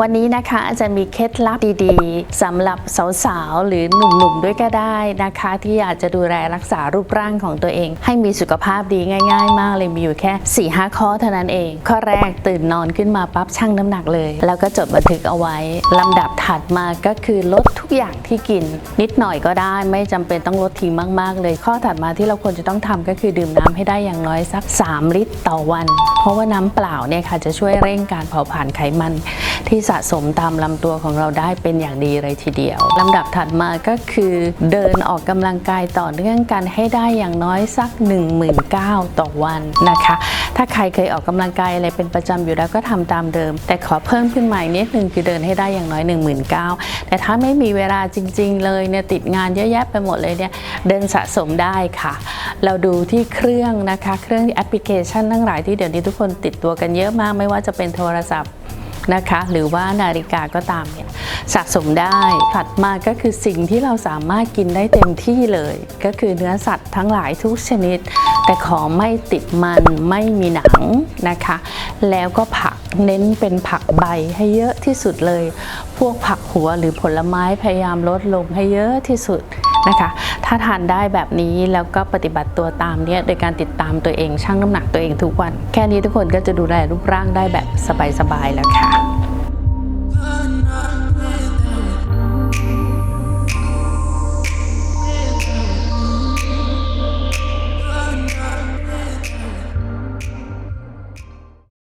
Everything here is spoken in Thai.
วันนี้นะคะอาจารย์มีเคล็ดลับดีๆสำหรับสาวๆ หรือหนุ่มๆ ด้วยก็ได้นะคะ ที่อยากจะดูแลรักษารูปร่างของตัวเอง ให้มีสุขภาพดีง่าย ๆ มากเลยมีอยู่แค่4 5ข้อเท่านั้นเอง ข้อแรกตื่นนอนขึ้นมาปั๊บชั่งน้ำหนักเลย แล้วก็จดบันทึกเอาไว้ลำดับถัดมาก็คือลดทุกอย่างที่กิน นิดหน่อยก็ได้ไม่จำเป็นต้องลดทิ้งมาก ๆ เลย ข้อถัดมาที่เราควรจะต้องทำก็คือดื่มน้ำให้ได้อย่างน้อยสัก 3 ลิตรต่อวัน เพราะว่าน้ำเปล่าเนี่ยค่ะจะช่วยเร่งการเผาผลาญไขมันที่สะสมตามลำตัวของเราได้เป็นอย่างดีเลยทีเดียวลำดับถัดมาก็คือเดินออกกำลังกายต่อเนื่องกันให้ได้อย่างน้อยสัก 19,000ต่อวันนะคะ ถ้าใครเคยออกกำลังกายอะไรเป็นประจำอยู่แล้วก็ทำตามเดิม แต่ขอเพิ่มขึ้นมาอีกนิดนึงคือเดินให้ได้อย่างน้อย 19,000แต่ถ้าไม่มีเวลาจริง ๆ เลยเนี่ยติดงานเยอะแยะไปหมดเลยเนี่ยเดินสะสมได้ค่ะ เราดูที่เครื่องนะคะ เครื่องแอปพลิเคชันทั้งหลายที่เดี๋ยวนี้ทุกคนติดตัวกันเยอะมากไม่ว่าจะเป็นโทรศัพท์ นะคะ หรือว่านาฬิกาก็ตามเนี่ยสะสมได้ถัดมาก็คือสิ่งที่เราสามารถกินได้เต็มที่เลย ก็คือเนื้อสัตว์ทั้งหลายทุกชนิด แต่ขอไม่ติดมันไม่มีหนังนะคะ แล้วก็ผักเน้นเป็นผักใบให้เยอะที่สุดเลย พวกผักหัวหรือผลไม้พยายามลดลงให้เยอะที่สุด นะคะ ถ้าทานได้แบบนี้แล้วก็ปฏิบัติตัวตามเนี่ยโดยการติดตามตัวเองชั่งน้ำหนักตัวเองทุกวัน แค่นี้ทุกคนก็จะดูแลรูปร่างได้แบบสบายๆแล้วค่ะ